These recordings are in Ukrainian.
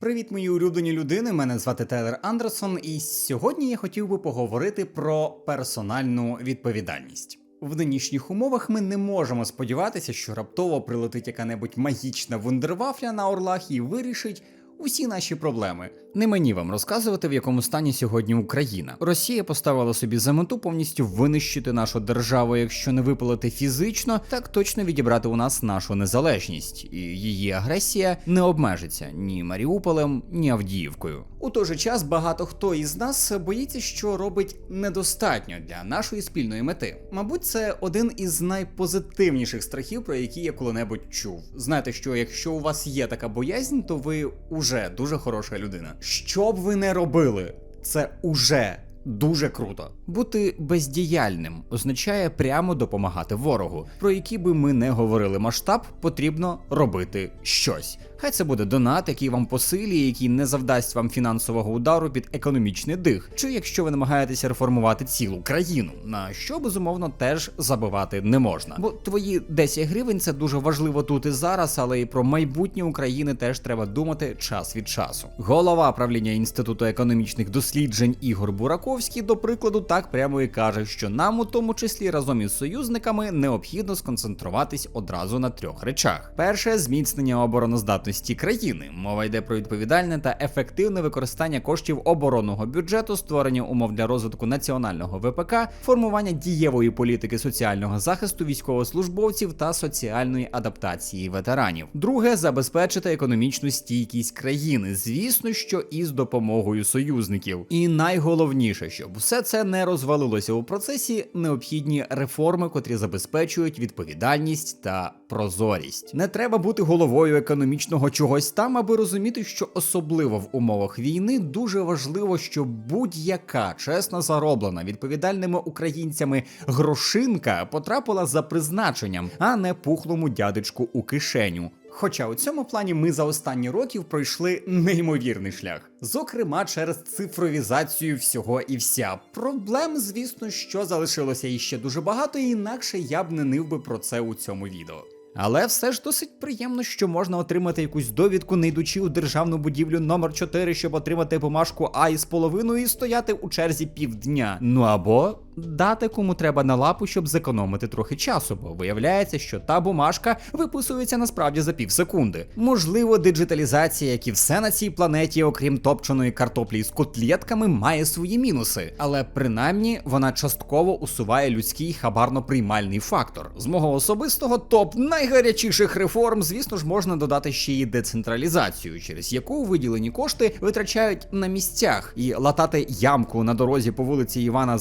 Привіт, мої улюблені людини. Мене звати Тейлер Андерсон, і сьогодні я хотів би поговорити про персональну відповідальність. В нинішніх умовах ми не можемо сподіватися, що раптово прилетить яка-небудь магічна вундервафля на орлах і вирішить усі наші проблеми. Не мені вам розказувати, в якому стані сьогодні Україна. Росія поставила собі за мету повністю винищити нашу державу, якщо не випалити фізично, так точно відібрати у нас нашу незалежність, і її агресія не обмежиться ні Маріуполем, ні Авдіївкою. У той же час багато хто із нас боїться, що робить недостатньо для нашої спільної мети. Мабуть, це один із найпозитивніших страхів, про які я коли-небудь чув. Знаєте, що якщо у вас є така боязнь, то ви уже дуже хороша людина. Що б ви не робили, це уже дуже круто. Бути бездіяльним означає прямо допомагати ворогу. Про які би ми не говорили масштаб, потрібно робити щось. Хай це буде донат, який вам посилює, який не завдасть вам фінансового удару під економічний дих, чи якщо ви намагаєтеся реформувати цілу країну, на що безумовно теж забивати не можна. Бо твої 10 гривень це дуже важливо тут і зараз, але і про майбутнє України теж треба думати час від часу. Голова правління інституту економічних досліджень Ігор Бураковський, до прикладу, так прямо і каже, що нам, у тому числі разом із союзниками, необхідно сконцентруватись одразу на трьох речах: перше зміцнення обороноздатності країни. Мова йде про відповідальне та ефективне використання коштів оборонного бюджету, створення умов для розвитку національного ВПК, формування дієвої політики соціального захисту військовослужбовців та соціальної адаптації ветеранів. Друге забезпечити економічну стійкість країни, звісно, що із допомогою союзників. І найголовніше, щоб все це не розвалилося у процесі, необхідні реформи, котрі забезпечують відповідальність та прозорість. Не треба бути головою економічного чогось там, аби розуміти, що особливо в умовах війни дуже важливо, щоб будь-яка чесно зароблена відповідальними українцями грошинка потрапила за призначенням, а не пухлому дядечку у кишеню. Хоча у цьому плані ми за останні років пройшли неймовірний шлях, зокрема через цифровізацію всього і вся. Проблем, звісно, що залишилося іще дуже багато, інакше я б не нив би про це у цьому відео. Але все ж досить приємно, що можна отримати якусь довідку, не йдучи у державну будівлю номер 4 щоб отримати бумажку А із половиною і стояти у черзі півдня. Ну або дати кому треба на лапу, щоб зекономити трохи часу, бо виявляється, що та бумажка виписується насправді за пів секунди. Можливо, диджиталізація, як і все на цій планеті, окрім топченої картоплі з котлетками, має свої мінуси, але принаймні вона частково усуває людський хабарно-приймальний фактор. З мого особистого топ найгарячіших реформ, звісно ж, можна додати ще й децентралізацію, через яку виділені кошти витрачають на місцях, і латати ямку на дорозі по вулиці Івана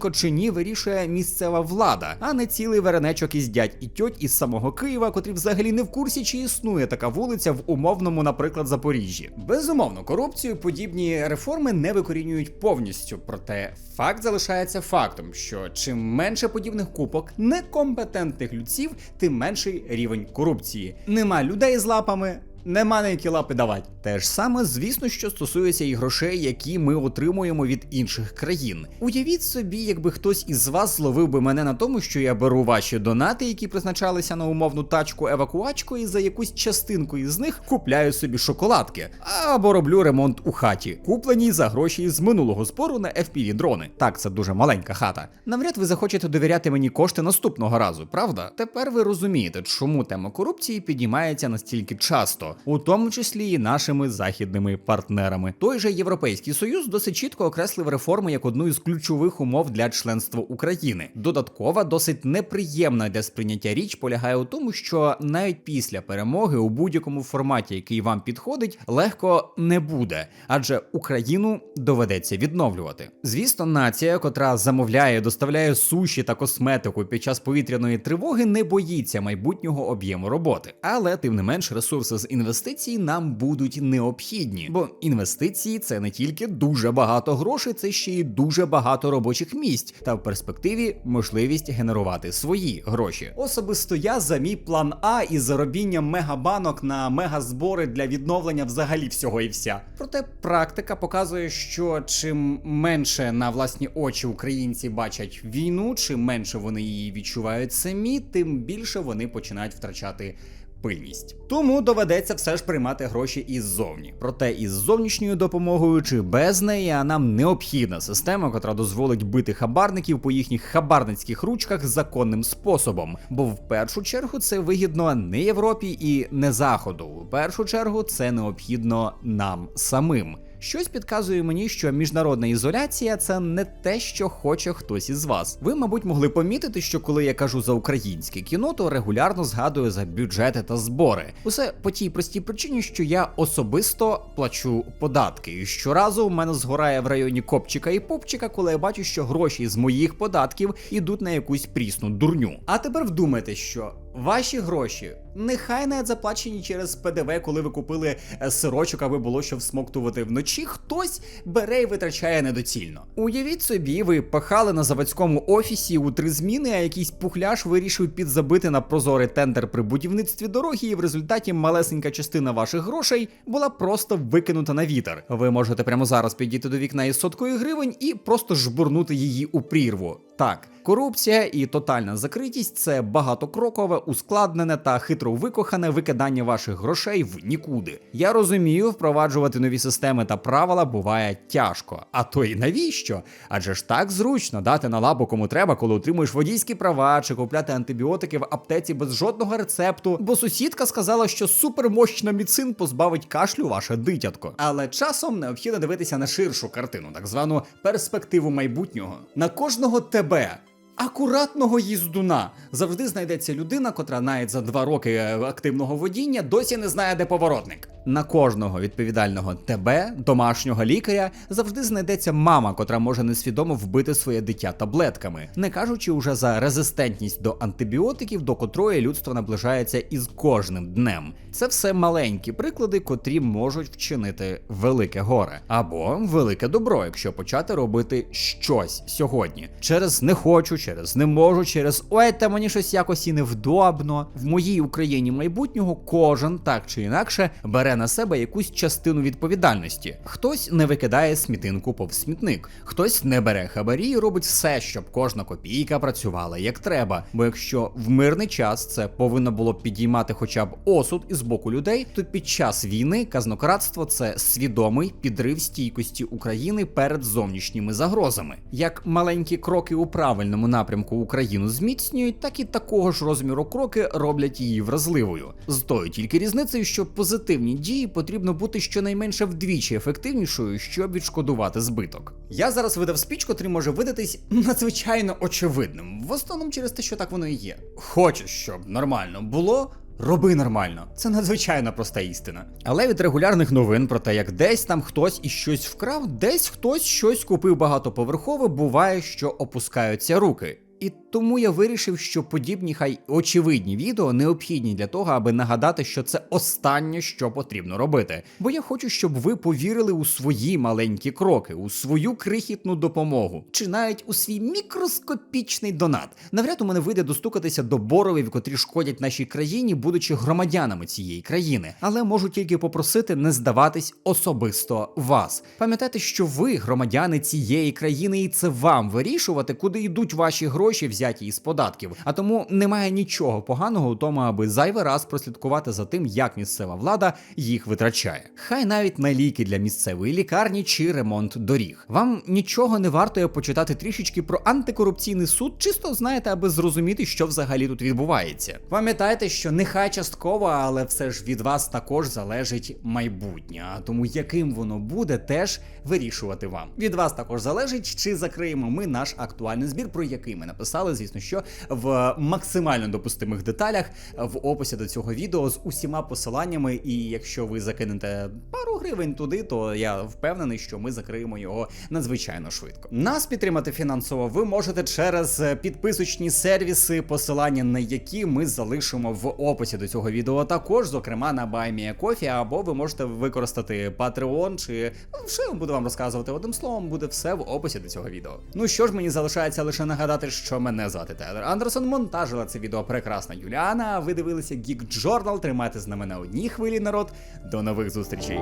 Загагульченко чи ні вирішує місцева влада, а не цілий веренечок із дядь і тьоть із самого Києва, котрі взагалі не в курсі, чи існує така вулиця в умовному, наприклад, Запоріжжі. Безумовно, корупцію подібні реформи не викорінюють повністю, проте факт залишається фактом, що чим менше подібних купок некомпетентних людців, тим менший рівень корупції. Нема людей з лапами. Нема на які лапи давати. Те ж саме, звісно, що стосується і грошей, які ми отримуємо від інших країн. Уявіть собі, якби хтось із вас зловив би мене на тому, що я беру ваші донати, які призначалися на умовну тачку евакуачку, і за якусь частинку із них купляю собі шоколадки або роблю ремонт у хаті, куплені за гроші з минулого спору на fpv дрони. Так, це дуже маленька хата. Навряд ви захочете довіряти мені кошти наступного разу, правда? Тепер ви розумієте, чому тема корупції піднімається настільки часто у тому числі і нашими західними партнерами. Той же Європейський Союз досить чітко окреслив реформи як одну із ключових умов для членства України. Додаткова, досить неприємна для сприйняття річ полягає у тому, що навіть після перемоги у будь-якому форматі, який вам підходить, легко не буде, адже Україну доведеться відновлювати. Звісно, нація, котра замовляє, доставляє суші та косметику під час повітряної тривоги, не боїться майбутнього об'єму роботи, але тим не менш ресурси з інвестицій нам будуть необхідні, бо інвестиції це не тільки дуже багато грошей, це ще й дуже багато робочих місць, та в перспективі можливість генерувати свої гроші. Особисто я за мій план А із заробінням мегабанок на мегазбори для відновлення взагалі всього і вся. Проте практика показує, що чим менше на власні очі українці бачать війну, чим менше вони її відчувають самі, тим більше вони починають втрачати пильність. Тому доведеться все ж приймати гроші іззовні. Проте із зовнішньою допомогою чи без неї а нам необхідна система, котра дозволить бити хабарників по їхніх хабарницьких ручках законним способом. Бо в першу чергу це вигідно не Європі і не Заходу. В першу чергу це необхідно нам самим. Щось підказує мені, що міжнародна ізоляція це не те, що хоче хтось із вас. Ви, мабуть, могли помітити, що коли я кажу за українське кіно, то регулярно згадую за бюджети та збори. Усе по тій простій причині, що я особисто плачу податки. І щоразу в мене згорає в районі копчика і попчика, коли я бачу, що гроші з моїх податків ідуть на якусь прісну дурню. А тепер вдумайте, що ваші гроші нехай навіть заплачені через ПДВ, коли ви купили е, сирочок, аби було що всмоктувати вночі. Хтось бере і витрачає недоцільно. Уявіть собі, ви пахали на заводському офісі у три зміни, а якийсь пухляш вирішив підзабити на прозорий тендер при будівництві дороги, і в результаті малесенька частина ваших грошей була просто викинута на вітер. Ви можете прямо зараз підійти до вікна із соткою гривень і просто жбурнути її у прірву. Так, корупція і тотальна закритість це багатокрокове, ускладнене та хитро викохане викидання ваших грошей в нікуди. Я розумію, впроваджувати нові системи та правила буває тяжко. А то й навіщо? Адже ж так зручно дати на лапу кому треба, коли отримуєш водійські права чи купляти антибіотики в аптеці без жодного рецепту, бо сусідка сказала, що супермощна міцин позбавить кашлю ваше дитятко. Але часом необхідно дивитися на ширшу картину, так звану перспективу майбутнього. На кожного тебе. Акуратного їздуна завжди знайдеться людина, котра навіть за два роки е, активного водіння досі не знає, де поворотник. На кожного відповідального тебе, домашнього лікаря, завжди знайдеться мама, котра може несвідомо вбити своє дитя таблетками, не кажучи уже за резистентність до антибіотиків, до котрої людство наближається із кожним днем. Це все маленькі приклади, котрі можуть вчинити велике горе або велике добро, якщо почати робити щось сьогодні. Через не хочу, через не можу, через ой, та мені щось якось і невдобно. В моїй Україні майбутнього кожен так чи інакше бере на себе якусь частину відповідальності. Хтось не викидає смітинку повз смітник, хтось не бере хабарі і робить все, щоб кожна копійка працювала як треба. Бо якщо в мирний час це повинно було підіймати хоча б осуд із боку людей, то під час війни казнократство це свідомий підрив стійкості України перед зовнішніми загрозами. Як маленькі кроки у правильному напрямку Україну зміцнюють, так і такого ж розміру кроки роблять її вразливою. З тою тільки різницею, що позитивні дії потрібно бути щонайменше вдвічі ефективнішою, щоб відшкодувати збиток. Я зараз видав спіч, котрий може видатись надзвичайно очевидним, в основному через те, що так воно і є. Хочу, щоб нормально було. Роби нормально, це надзвичайно проста істина. Але від регулярних новин про те, як десь там хтось і щось вкрав, десь хтось щось купив багатоповерхове, буває, що опускаються руки. І тому я вирішив, що подібні хай очевидні відео необхідні для того, аби нагадати, що це останнє, що потрібно робити. Бо я хочу, щоб ви повірили у свої маленькі кроки, у свою крихітну допомогу, чи навіть у свій мікроскопічний донат. Навряд у мене вийде достукатися до боровів, котрі шкодять нашій країні, будучи громадянами цієї країни, але можу тільки попросити не здаватись особисто вас. Пам'ятайте, що ви громадяни цієї країни, і це вам вирішувати, куди йдуть ваші гроші, взяті із податків. А тому немає нічого поганого у тому, аби зайвий раз прослідкувати за тим, як місцева влада їх витрачає. Хай навіть на ліки для місцевої лікарні чи ремонт доріг. Вам нічого не вартує почитати трішечки про антикорупційний суд, чисто знаєте, аби зрозуміти, що взагалі тут відбувається. Пам'ятайте, що нехай частково, але все ж від вас також залежить майбутнє. А тому яким воно буде, теж вирішувати вам. Від вас також залежить, чи закриємо ми наш актуальний збір, про який ми написали, звісно, що в максимально допустимих деталях в описі до цього відео з усіма посиланнями. І якщо ви закинете пару гривень туди, то я впевнений, що ми закриємо його надзвичайно швидко. Нас підтримати фінансово ви можете через підписочні сервіси, посилання на які ми залишимо в описі до цього відео. Також, зокрема, на BuyMeACoffee, або ви можете використати Patreon, чи я буду вам розказувати одним словом, буде все в описі до цього відео. Ну що ж, мені залишається лише нагадати, що мене звати Тайлер Андерсон. Монтажила це відео прекрасна Юліана. А Ви дивилися Geek Journal. Тримайте з нами на одній хвилі, народ. До нових зустрічей.